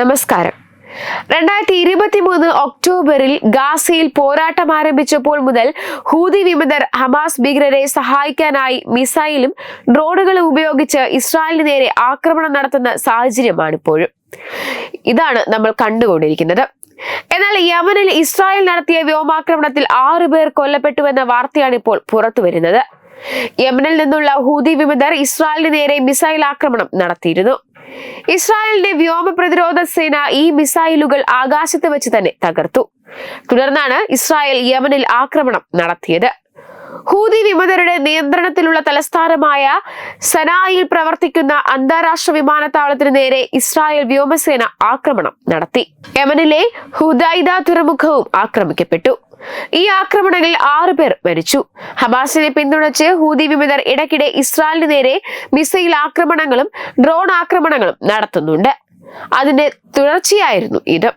നമസ്കാരം. രണ്ടായിരത്തി ഇരുപത്തി മൂന്ന് ഒക്ടോബറിൽ ഗാസയിൽ പോരാട്ടം ആരംഭിച്ചപ്പോൾ മുതൽ ഹൂതി വിമതർ ഹമാസ് ഭീകരരെ സഹായിക്കാനായി മിസൈലും ഡ്രോണുകളും ഉപയോഗിച്ച് ഇസ്രായേലിന് നേരെ ആക്രമണം നടത്തുന്ന സാഹചര്യമാണ് ഇപ്പോഴും ഇതാണ് നമ്മൾ കണ്ടുകൊണ്ടിരിക്കുന്നത്. എന്നാൽ യമനിൽ ഇസ്രായേൽ നടത്തിയ വ്യോമാക്രമണത്തിൽ ആറു പേർ കൊല്ലപ്പെട്ടുവെന്ന വാർത്തയാണ് ഇപ്പോൾ പുറത്തു വരുന്നത്. യമനിൽ നിന്നുള്ള ഹൂതി വിമതർ ഇസ്രായേലിന് നേരെ മിസൈൽ ആക്രമണം നടത്തിയിരുന്നു. ഇസ്രായേലിന്റെ വ്യോമ പ്രതിരോധ സേന ഈ മിസൈലുകൾ ആകാശത്ത് വെച്ച് തന്നെ തകർത്തു. തുടർന്നാണ് ഇസ്രായേൽ യമനിൽ ആക്രമണം നടത്തിയത്. ഹൂതി വിമതരുടെ നിയന്ത്രണത്തിലുള്ള തലസ്ഥാനമായ സനായിൽ പ്രവർത്തിക്കുന്ന അന്താരാഷ്ട്ര വിമാനത്താവളത്തിന് നേരെ ഇസ്രായേൽ വ്യോമസേന ആക്രമണം നടത്തി. യമനിലെ ഹുദൈദ തുറമുഖവും ആക്രമിക്കപ്പെട്ടു. ഈ ആക്രമണങ്ങളിൽ ആറു പേർ മരിച്ചു. ഹമാസിനെ പിന്തുണച്ച് ഹൂതി വിമതർ ഇടയ്ക്കിടെ ഇസ്രായേലിന് നേരെ മിസൈൽ ആക്രമണങ്ങളും ഡ്രോൺ ആക്രമണങ്ങളും നടത്തുന്നുണ്ട്. അതിന്റെ തുടർച്ചയായിരുന്നു ഇത്.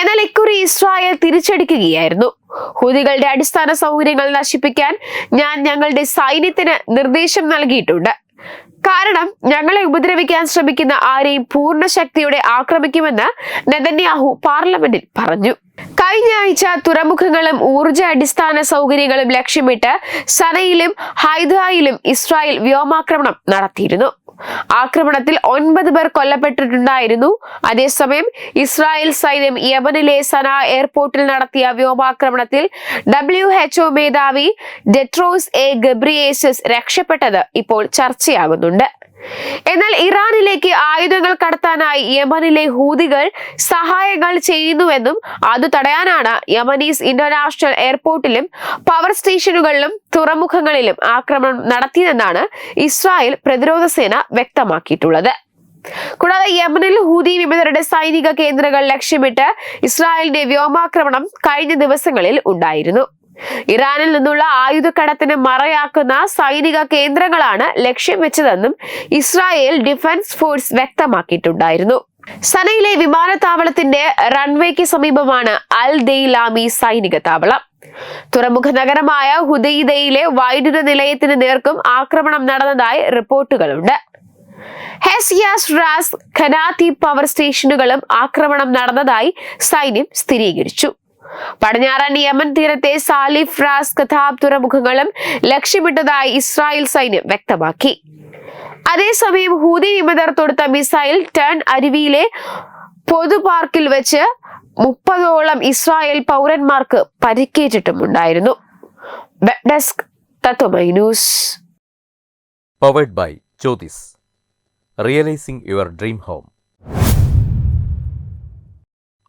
എന്നാൽ ഇക്കുറി ഇസ്രായേൽ തിരിച്ചടിക്കുകയായിരുന്നു. ഹൂതികളുടെ അടിസ്ഥാന സൗകര്യങ്ങൾ നശിപ്പിക്കാൻ ഞാൻ ഞങ്ങളുടെ സൈന്യത്തിന് നിർദ്ദേശം നൽകിയിട്ടുണ്ട്. കാരണം ഞങ്ങളെ ഉപദ്രവിക്കാൻ ശ്രമിക്കുന്ന ആരെയും പൂർണ ശക്തിയോടെ ആക്രമിക്കുമെന്ന് നെതന്യാഹു പാർലമെന്റിൽ പറഞ്ഞു. കഴിഞ്ഞ ആഴ്ച തുറമുഖങ്ങളും ഊർജ അടിസ്ഥാന സൗകര്യങ്ങളും ലക്ഷ്യമിട്ട് സനയിലും ഹൈദായിലും ഇസ്രായേൽ വ്യോമാക്രമണം നടത്തിയിരുന്നു. ആക്രമണത്തിൽ ഒൻപത് പേർ കൊല്ലപ്പെട്ടിട്ടുണ്ടായിരുന്നു. അതേസമയം ഇസ്രായേൽ സൈന്യം യമനിലെ സന എയർപോർട്ടിൽ നടത്തിയ വ്യോമാക്രമണത്തിൽ ഡബ്ല്യു എച്ച്ഒ മേധാവി ഡെട്രോസ് എ ഗബ്രിയേസസ് രക്ഷപ്പെട്ടത് ഇപ്പോൾ ചർച്ചയാകുന്നുണ്ട്. എന്നാൽ ഇറാനിലേക്ക് ആയുധങ്ങൾ കടത്താനായി യമനിലെ ഹൂതികൾ സഹായങ്ങൾ ചെയ്യുന്നുവെന്നും അത് തടയാനാണ് യമനീസ് ഇന്റർനാഷണൽ എയർപോർട്ടിലും പവർ സ്റ്റേഷനുകളിലും തുറമുഖങ്ങളിലും ആക്രമണം നടത്തിയതെന്നാണ് ഇസ്രായേൽ പ്രതിരോധ സേന വ്യക്തമാക്കിയിട്ടുള്ളത്. കൂടാതെ യമനിൽ ഹൂതി വിമതരുടെ സൈനിക കേന്ദ്രങ്ങൾ ലക്ഷ്യമിട്ട് ഇസ്രായേലിന്റെ വ്യോമാക്രമണം കഴിഞ്ഞ ദിവസങ്ങളിൽ ഉണ്ടായിരുന്നു. ഇറാനിൽ നിന്നുള്ള ആയുധക്കടത്തിന് മറയാക്കുന്ന സൈനിക കേന്ദ്രങ്ങളാണ് ലക്ഷ്യം വെച്ചതെന്നും ഇസ്രായേൽ ഡിഫൻസ് ഫോഴ്സ് വ്യക്തമാക്കിയിട്ടുണ്ടായിരുന്നു. സനയിലെ വിമാനത്താവളത്തിന്റെ റൺവേക്ക് സമീപമാണ് അൽ ദെയ്ലാമി സൈനിക താവളം. തുറമുഖ നഗരമായ ഹുദൈദയിലെ വൈദ്യുത നിലയത്തിന് നേർക്കും ആക്രമണം നടന്നതായി റിപ്പോർട്ടുകളുണ്ട്. ഹെസിയാസ് റാസ് ഖനാതി പവർ സ്റ്റേഷനുകളും ആക്രമണം നടന്നതായി സൈന്യം സ്ഥിരീകരിച്ചു. പടിഞ്ഞാറൻ യമൻ തീരത്തെ സാലിഫ് റാസ് കഥാബ് തുറമുഖങ്ങളും ലക്ഷ്യമിട്ടതായി ഇസ്രായേൽ സൈന്യം വ്യക്തമാക്കി. അതേസമയം ഹൂതി വിമതർ തൊടുത്ത മിസൈൽ ടേൺ അരുവിയിലെ പൊതു പാർക്കിൽ വെച്ച് മുപ്പതോളം ഇസ്രായേൽ പൗരന്മാർക്ക് പരിക്കേറ്റിട്ടുമുണ്ടായിരുന്നു. Desk by realising your dream home